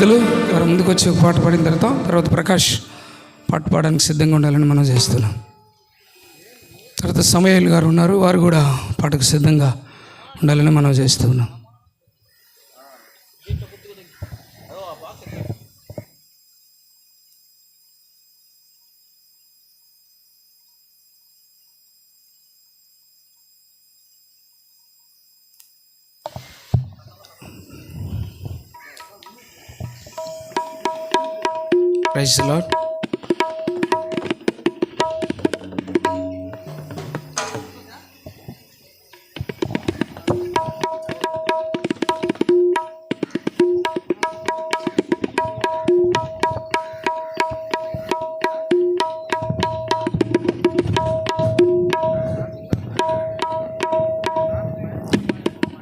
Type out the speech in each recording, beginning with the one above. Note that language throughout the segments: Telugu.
విద్యార్థులు వారు ముందుకు వచ్చి పాట పాడిన తర్వాత తర్వాత ప్రకాష్ పాట పాడడానికి సిద్ధంగా ఉండాలని మనం చేస్తున్నాం. తర్వాత సమయాలు గారు ఉన్నారు వారు కూడా పాటకు సిద్ధంగా ఉండాలని మనం చేస్తున్నాం. ప్రైజ్ లాడ్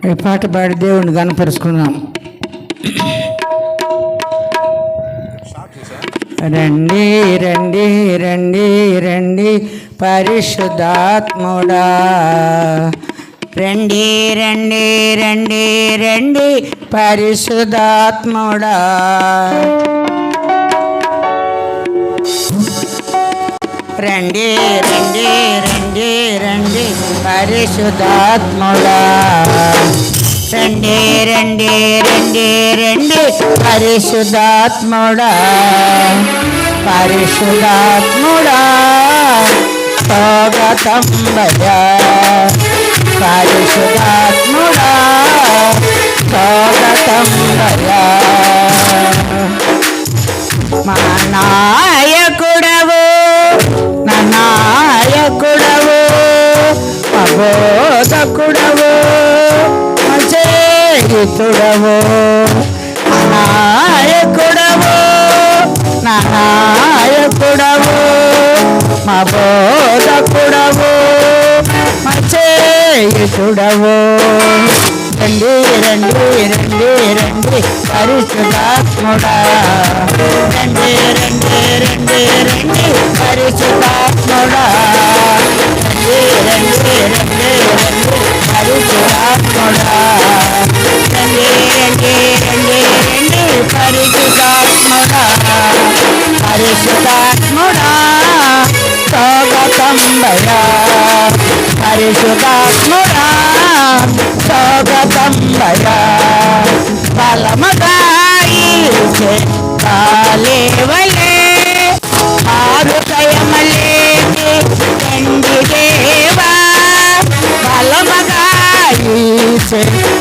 ఈ పాట పాడి దేవుణ్ణి కనపరుచుకున్నాం రండి రండి రండి రండి పరిశుద్ధాత్ముడా రండి రండి రండి రండి పరిశుద్ధాత్ముడా రండి రండి రండి రండి పరిశుద్ధాత్ముడా రండి రండి రండి రండి. పరిశుధాత్ముడా పరిశుధాత్ముడా స్వాగతం భజా పరిశుధాత్ముడా స్వాగతం భజా మా నాయకుడవు నా నాయకుడవు మా చేయుతుడవు నాయకుడవో నాయకుడవో మా బోధకుడవో మా చేయుడవో రండి రండి రండి రండి పరిశుధాత్ముడా రండి రండి రండి రండి పరిశుధాత్ముడా రండి రండి రండి రండి పరిశుధాత్ముడా రండి రండి రండి రండి పరిశుధాత్ముడా పరిశుధాత్ముడా స్వాగతం భయా పరిశుధాత్ముడా స్వాగతం భయా Say.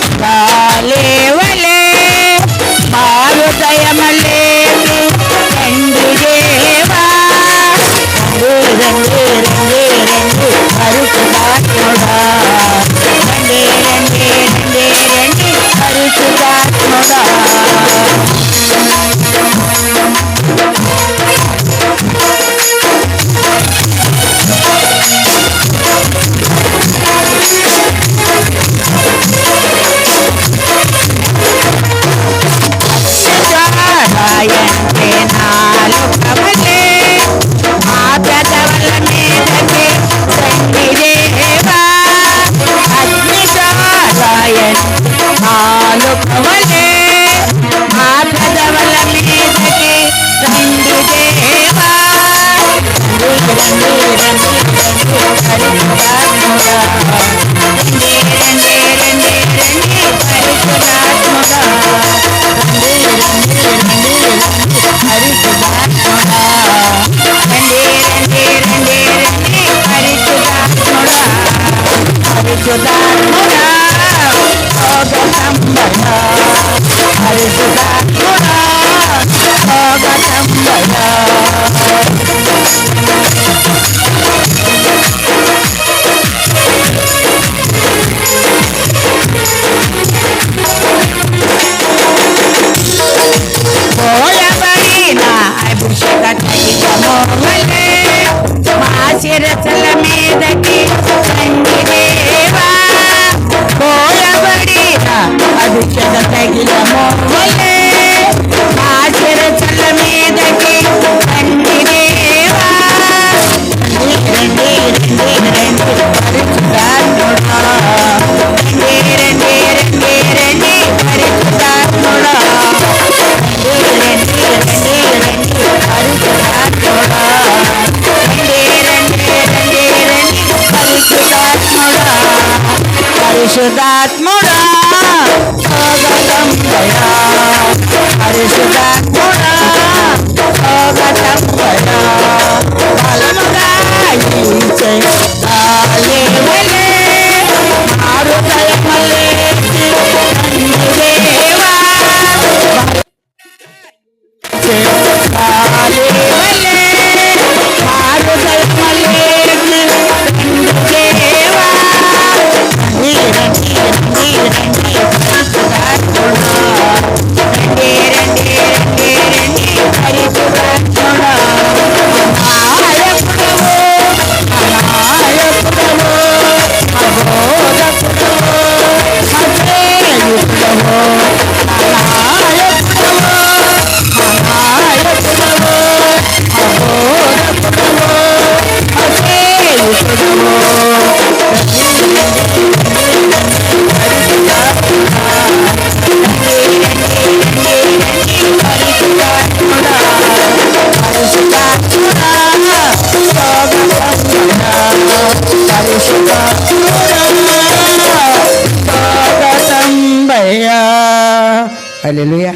Hallelujah.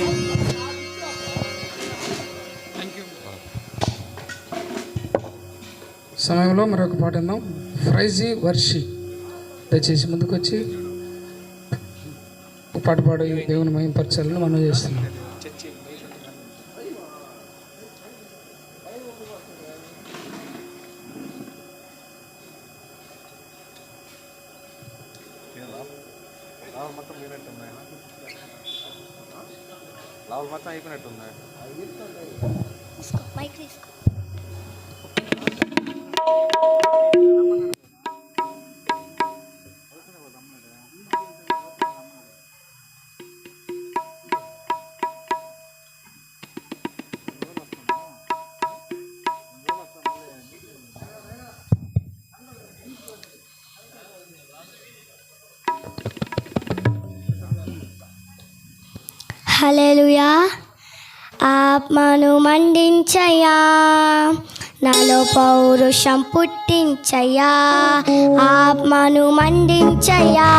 సమయంలో మరొక పాట విందాం ఫ్రైజీ వర్షి దయచేసి ముందుకు వచ్చి పాట పాడి దేవుని మయంపరచాలని మనం చేస్తున్నాం లావులు మొత్తం అయిపోయినట్టుంది. మైక్ తీసుకో. హలెలుయా ఆత్మను మండించయా నాలో పౌరుషం పుట్టించయా ఆత్మను మండించయా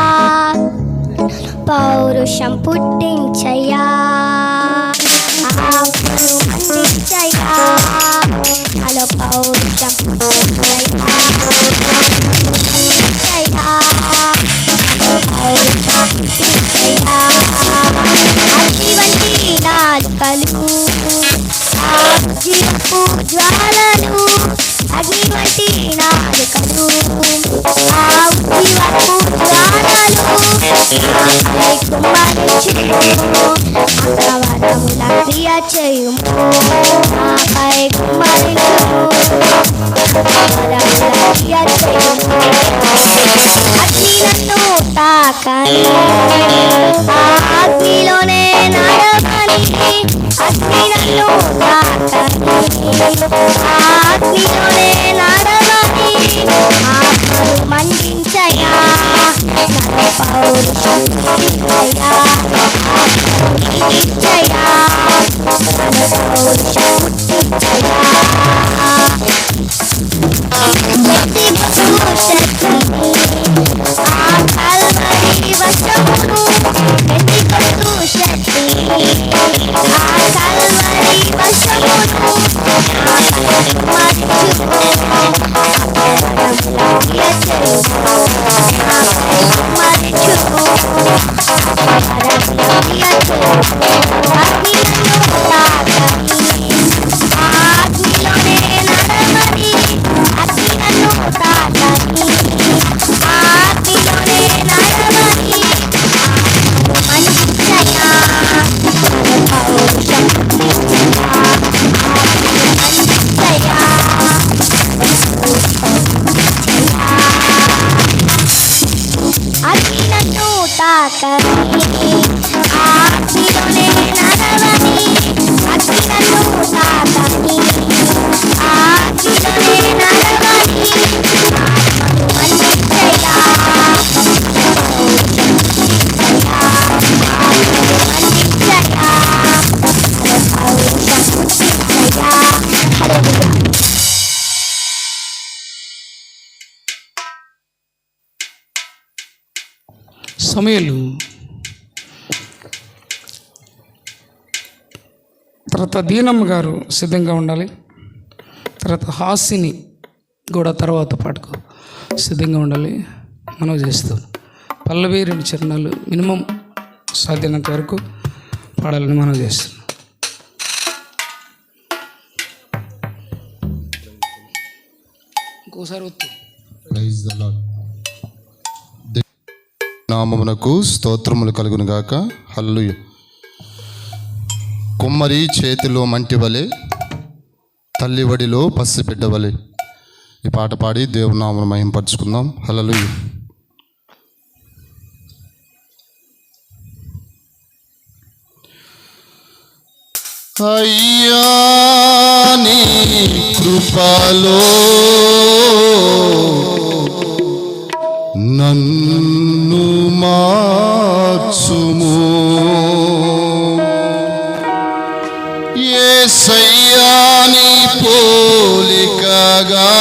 పౌరుషం పుట్టించయా ఆత్మను మండించయా నాలో పౌరుషం పుట్టించయా నాపై కుమ్మరించుము అగ్నిలోనే అగ్నిలోనే మండించయా పౌరుషం పుట్టించయా పౌరుషం సమయలు తర్వాత దీనమ్మ గారు సిద్ధంగా ఉండాలి. తర్వాత హాసిని కూడా తర్వాత పాటకు సిద్ధంగా ఉండాలి. మనం చేస్తాం. పల్లవి రెండు చరణాలు మినిమం సాధ్యమైనంత వరకు పాడాలని మనం చేస్తున్నాం ఇంకోసారి వద్దు. ప్రైజ్ ద నామమునకు స్తోత్రములు కలుగును గాక హల్లు కుమ్మరి చేతిలో మంటి వలె తల్లి వడిలో పసి బిడ్డ వలె. ఈ పాట పాడి దేవునామను మహింపరుచుకుందాం మహింపరచుకుందాం. హలలు అయ్యా నీ కృపలో నన్ను మార్చుము ఏ సయ్యాని పోలికగా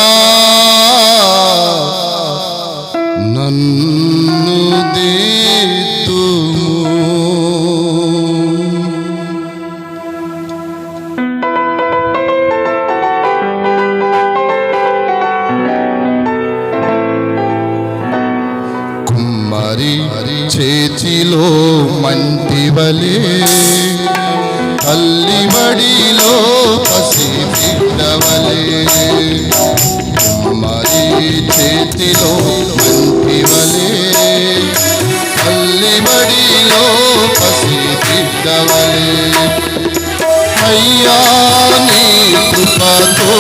చేతిలో మంటివలే తల్లిబడిలో పసి బిడ్డవలే మరి చేతిలో మంటి మంటివలే తల్లిబడిలో పసి బిడ్డవలే అయ్యా నీ కృపతో